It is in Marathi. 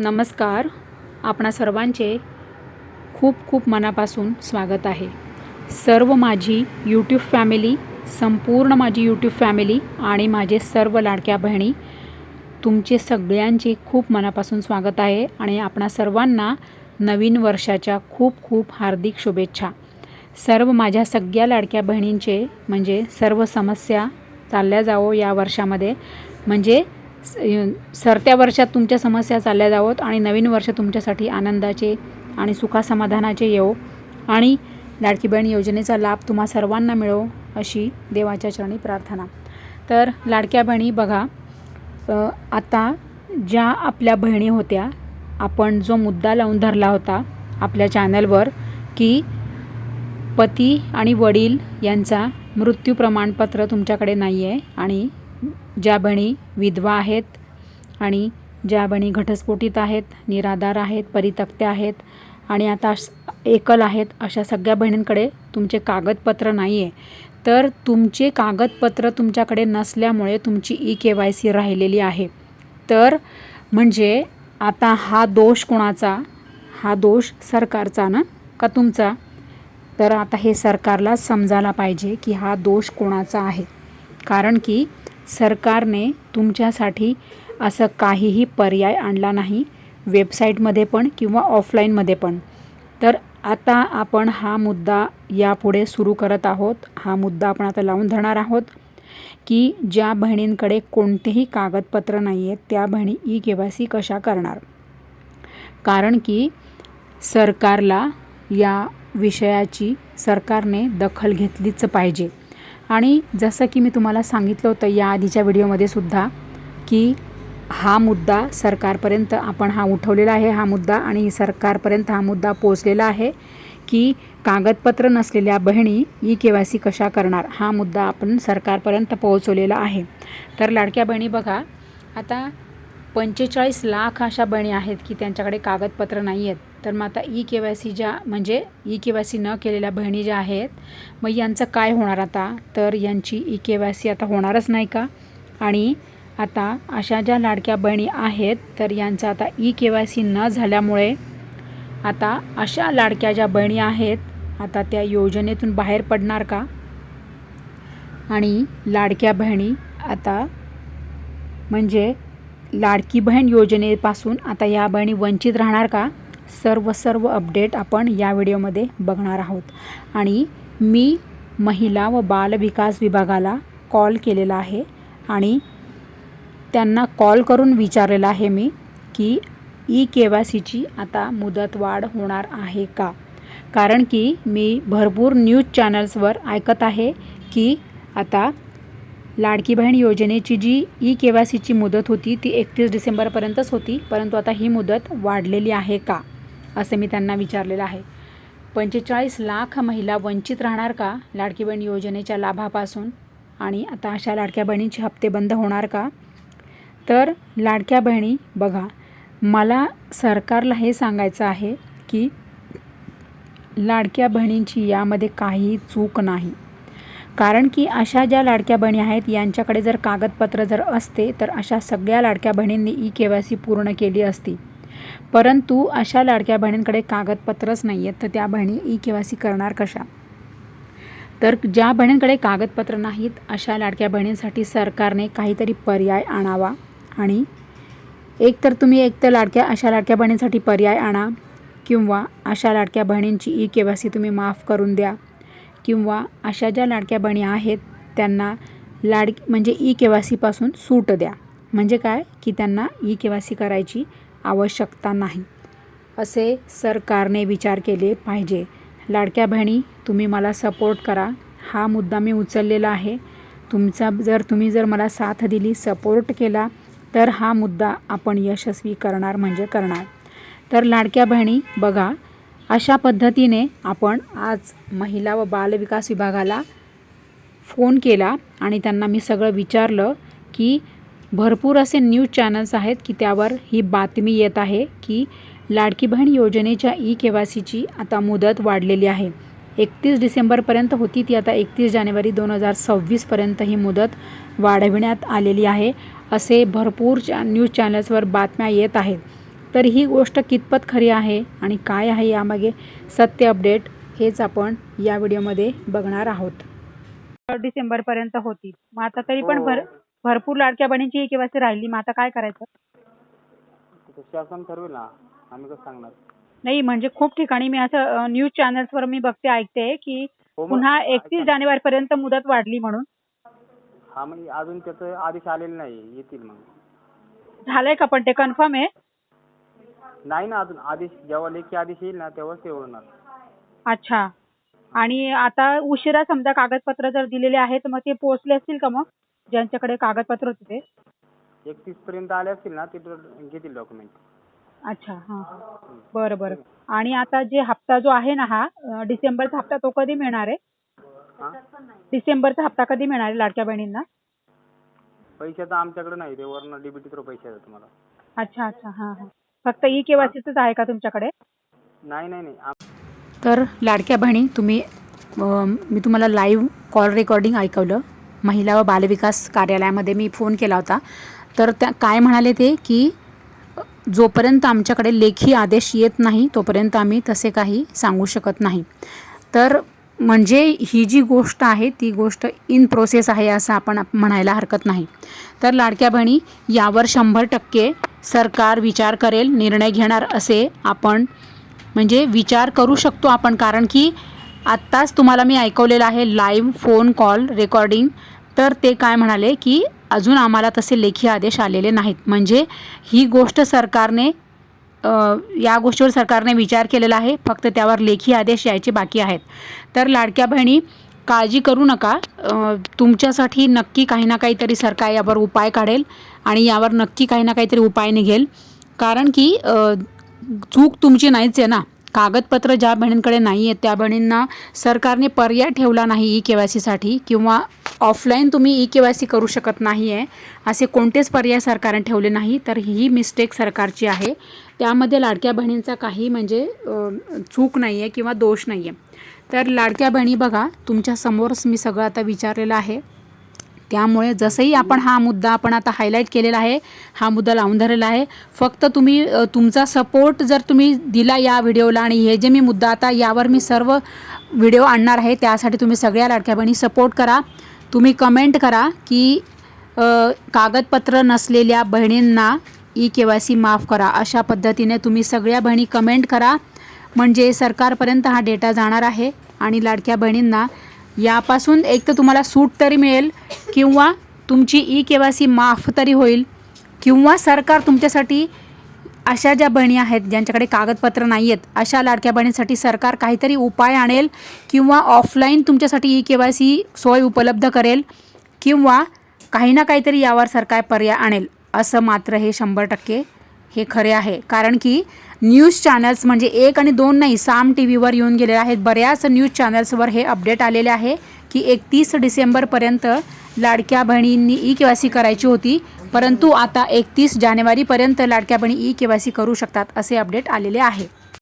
नमस्कार. आपणा सर्वांचे खूप खूप मनापासून स्वागत आहे. सर्व माझी यूट्यूब फॅमिली संपूर्ण माझी यूट्यूब फॅमिली आणि माझे सर्व लाडक्या बहिणी तुमचे सगळ्यांचे खूप मनापासून स्वागत आहे आणि आपणा सर्वांना नवीन वर्षाच्या खूप खूप हार्दिक शुभेच्छा. सर्व माझ्या सगळ्या लाडक्या बहिणींचे म्हणजे सर्व समस्या चालल्या जावो या वर्षामध्ये. म्हणजे सरत्या वर्षात तुमच्या समस्या चालल्या जावोत आणि नवीन वर्ष तुमच्यासाठी आनंदाचे आणि सुखासमाधानाचे येवो. आणि लाडकी बहीण योजनेचा लाभ तुम्हा सर्वांना मिळो अशी देवाच्या चरणी प्रार्थना. तर लाडक्या बहिणी बघा आता ज्या आपल्या बहिणी होत्या आपण जो मुद्दा लावून धरला होता आपल्या चॅनलवर की पती आणि वडील यांचा मृत्यू प्रमाणपत्र तुमच्याकडे नाही आहे आणि ज्या बहिणी विधवा आहेत आणि ज्या बहिणी घटस्फोटित आहेत निराधार आहेत परितक्त्या आहेत आणि आता एकल आहेत अशा सगळ्या बहिणींकडे तुमचे कागदपत्र नाही आहे तर तुमचे कागदपत्र तुमच्याकडे नसल्यामुळे तुमची ई के वाय सी राहिलेली आहे. तर म्हणजे आता हा दोष कोणाचा? हा दोष सरकारचा ना? का तुमचा? तर आता हे सरकारला समजायला पाहिजे की हा दोष कोणाचा आहे? कारण की सरकारने तुमच्यासाठी असं काहीही पर्याय आणला नाही वेबसाईटमध्ये पण किंवा ऑफलाईनमध्ये पण. तर आता आपण हा मुद्दा यापुढे सुरू करत आहोत. हा मुद्दा आपण आता लावून धरणार आहोत की ज्या बहिणींकडे कोणतेही कागदपत्र नाही आहेत त्या बहिणी ई के वाय सी कशा करणार? कारण की सरकारला या विषयाची सरकारने दखल घेतलीच पाहिजे. आणि जसं की मी तुम्हाला सांगितलं होतं या आधीच्या व्हिडिओमध्ये सुद्धा की हा मुद्दा सरकारपर्यंत आपण हा उठवलेला आहे हा मुद्दा आणि सरकारपर्यंत हा मुद्दा पोचलेला आहे की कागदपत्र नसलेल्या बहिणी ई के वाय सी कशा करणार हा मुद्दा आपण सरकारपर्यंत पोहोचवलेला आहे. तर लाडक्या बहिणी बघा आता पंचेचाळीस लाख अशा बहिणी आहेत की त्यांच्याकडे कागदपत्र नाही आहेत तर मग आता ई के वाय सी ज्या म्हणजे ई के वाय सी न केलेल्या बहिणी ज्या आहेत मग यांचं काय होणार आता? तर यांची ई के वाय सी आता होणारच नाही का? आणि आता अशा ज्या लाडक्या बहिणी आहेत तर यांचं आता ई के वाय सी न झाल्यामुळे आता अशा लाडक्या ज्या बहिणी आहेत आता त्या योजनेतून बाहेर पडणार का? आणि लाडक्या बहिणी आता म्हणजे लाडकी बहीण योजनेपासून आता या बहिणी वंचित राहणार का? सर्व सर्व अपडेट आपण या व्हिडिओमध्ये बघणार आहोत. आणि मी महिला व बाल विकास विभागाला कॉल केलेला आहे आणि त्यांना कॉल करून विचारलेलं आहे मी की ई के वाय सीची आता मुदतवाढ होणार आहे का? कारण की मी भरपूर न्यूज चॅनल्सवर ऐकत आहे की आता लाडकी बहीण योजनेची जी ई के वाय सीची मुदत होती ती एकतीस डिसेंबरपर्यंतच होती परंतु आता ही मुदत वाढलेली आहे का? असं मी त्यांना विचारलेलं आहे. पंचेचाळीस लाख महिला वंचित राहणार का? लाडकी बहीण योजनेच्या लाभापासून आणि आता अशा लाडक्या बहिणींचे हप्ते बंद होणार का? तर लाडक्या बहिणी बघा मला सरकारला हे सांगायचं आहे की लाडक्या बहिणींची यामध्ये काही चूक नाही. कारण की अशा ज्या लाडक्या बहिणी आहेत यांच्याकडे जर कागदपत्र जर असते तर अशा सगळ्या लाडक्या बहिणींनी ई के वाय सी पूर्ण केली असती. परंतु अशा लाडक्या बहिणींकडे कागदपत्रच नाही आहेत तर त्या बहिणी ई के वाय सी करणार कशा? तर ज्या बहिणींकडे कागदपत्र नाहीत अशा लाडक्या बहिणींसाठी सरकारने काहीतरी पर्याय आणावा. आणि एक तर तुम्ही एक तर लाडक्या अशा लाडक्या बहिणींसाठी पर्याय आणा किंवा अशा लाडक्या बहिणींची ई के वाय सी तुम्ही माफ करून द्या किंवा अशा ज्या लाडक्या बहिणी आहेत त्यांना लाड म्हणजे ई के वाय सीपासून सूट द्या. म्हणजे काय? की त्यांना ई के वाय सी करायची आवश्यकता नाही. असे सरकारने विचार केले पाहिजे. लाडक्या बहिणी तुम्ही मला सपोर्ट करा. हा मुद्दा मी उचललेला आहे. तुमचा जर तुम्ही जर मला साथ दिली सपोर्ट केला तर हा मुद्दा आपण यशस्वी करणार म्हणजे करणार. तर लाडक्या बहिणी बघा अशा पद्धतीने आपण आज महिला व बालविकास विभागाला फोन केला आणि त्यांना मी सगळं विचारलं की भरपूर असे न्यूज चॅनल्स आहेत की त्यावर ही बातमी येत आहे की लाडकी बहीण योजनेच्या ई के वाय सीची आता मुदत वाढलेली आहे. एकतीस डिसेंबरपर्यंत होती ती आता एकतीस जानेवारी दोन हजार सव्वीसपर्यंत ही मुदत वाढविण्यात आलेली आहे असे भरपूर च्या न्यूज चॅनल्सवर बातम्या येत आहेत. तर ही गोष्ट कितपत खरी आहे आणि काय आहे यामागे सत्य अपडेट हेच आपण या व्हिडिओमध्ये बघणार आहोत. डिसेंबरपर्यंत होती. मग आता तरी पण हो. भर भरपूर लाडक्या बहिणीची केवायसी राहिली. मग आता काय करायचं? ते शासन ठरवेल ना. आम्ही कसं सांगणार? नाही म्हणजे खूप ठिकाणी मी असं न्यूज चॅनल्सवर मी बघते ऐकते की हो मग पुन्हा एकतीस. जानेवारी पर्यंत मुदत वाढली म्हणून. हा म्हणजे अजून त्याचं आदेश आलेले नाही. येतील मग. झालंय का पण ते कन्फर्म आहे नाही ना अजून आदेश जेव्हा लेखी आदेश येईल ना तेव्हाच ते होणार. अच्छा. आणि आता उशिरा समजा कागदपत्र जर दिलेले आहेत मग ते पोहोचले असतील का मग? ज्यांच्याकडे कागदपत्र होते ते? एकतीस पर्यंत आले असतील ना ते तर घेतील डॉक्युमेंट अच्छा हां. बरं बरं. आणि आता जे हप्ता जो आहे ना हा डिसेंबरचा हप्ता तो कधी मिळणार आहे? हा? डिसेंबरचा हप्ता कधी मिळणार आहे लाडक्या बहिणींना? पैसे तर आमच्याकडे नाही ते वरनं डीबीटी थ्रू पैसे येतात तुम्हाला. अच्छा अच्छा हां हां. फक्त ई केवायसीच आहे का तुमच्याकडे? नाही नाही नाही. आम- तर लाडक्या बहिणी तुम्ही अं, मी तुम्हाला लाईव्ह कॉल रेकॉर्डिंग ऐकवलं. महिला व बालविकास कार्यालयामध्ये मी फोन केला होता. तर त्या काय म्हणाले ते की जोपर्यंत आमच्याकडे लेखी आदेश येत नाही तोपर्यंत आम्ही तसे काही सांगू शकत नाही. तर म्हणजे ही जी गोष्ट आहे ती गोष्ट इन प्रोसेस आहे असं आपण म्हणायला हरकत नाही. तर लाडक्या बहिणी यावर शंभर टक्के सरकार विचार करेल निर्णय घेणार असे आपण म्हणजे विचार करू शकतो आपण. कारण की आत्ताच तुम्हाला मी ऐकवलेलं आहे लाईव्ह फोन कॉल रेकॉर्डिंग तर ते काय म्हणाले की अजून आम्हाला तसे लेखी आदेश आलेले नाहीत. म्हणजे ही गोष्ट सरकारने या गोष्टीवर सरकारने विचार केलेला आहे. फक्त त्यावर लेखी आदेश यायचे बाकी आहेत. तर लाडक्या बहिणी काळजी करू नका. तुमच्यासाठी नक्की काही ना काहीतरी सरकार यावर उपाय काढेल आणि यावर नक्की काही ना काहीतरी उपाय निघेल. कारण की चूक तुमची नाहीच आहे ना. कागदपत्र ज्या बहिणींकडे नाही आहेत त्या बहिणींना सरकारने पर्याय ठेवला नाही ई के वाय सीसाठी किंवा ऑफलाईन तुम्ही ई के वाय सी करू शकत नाही आहे असे कोणतेच पर्याय सरकारने ठेवले नाही तर ही मिस्टेक सरकारची आहे. त्यामध्ये लाडक्या बहिणींचा काही म्हणजे चूक नाही आहे किंवा दोष नाही आहे तर लाडक्या बहिणी बघा तुमच्यासमोरच मी सगळं आता विचारलेलं आहे. त्यामुळे जसंही आपण हा मुद्दा आपण आता हायलाईट केलेला आहे हा मुद्दा लावून धरलेला आहे. फक्त तुम्ही तुमचा सपोर्ट जर तुम्ही दिला या व्हिडिओला आणि हे जे मी मुद्दा आता यावर मी सर्व व्हिडिओ आणणार आहे त्यासाठी तुम्ही सगळ्या लाडक्या बहिणी सपोर्ट करा. तुम्ही कमेंट करा की कागदपत्र नसलेल्या बहिणींना ई के वाय सी माफ करा. अशा पद्धतीने तुम्ही सगळ्या बहिणी कमेंट करा. म्हणजे सरकारपर्यंत हा डेटा जाणार आहे आणि लाडक्या बहिणींना यापासून एक तर तुम्हाला सूट तरी मिळेल किंवा तुमची ई के वाय सी माफ तरी होईल किंवा सरकार तुमच्यासाठी अशा ज्या बहिणी आहेत ज्यांच्याकडे कागदपत्र नाही आहेत अशा लाडक्या बहिणींसाठी सरकार काहीतरी उपाय आणेल किंवा ऑफलाईन तुमच्यासाठी ई के वाय सी सोय उपलब्ध करेल किंवा काही ना काहीतरी यावर सरकार पर्याय आणेल असं मात्र हे शंभर टक्के हे खरे आहे. कारण की न्यूज चॅनल्स म्हणजे एक आणि दोन नाही साम टी व्हीवर येऊन गेले आहेत. बऱ्याच न्यूज चॅनल्सवर हे अपडेट आलेले आहे की एकतीस डिसेंबरपर्यंत लाडक्या बहिणींनी ई के वाय सी करायची होती परंतु आता एकतीस जानेवारीपर्यंत लाडक्या बहिणी ई के वाय सी करू शकतात असे अपडेट आलेले आहे.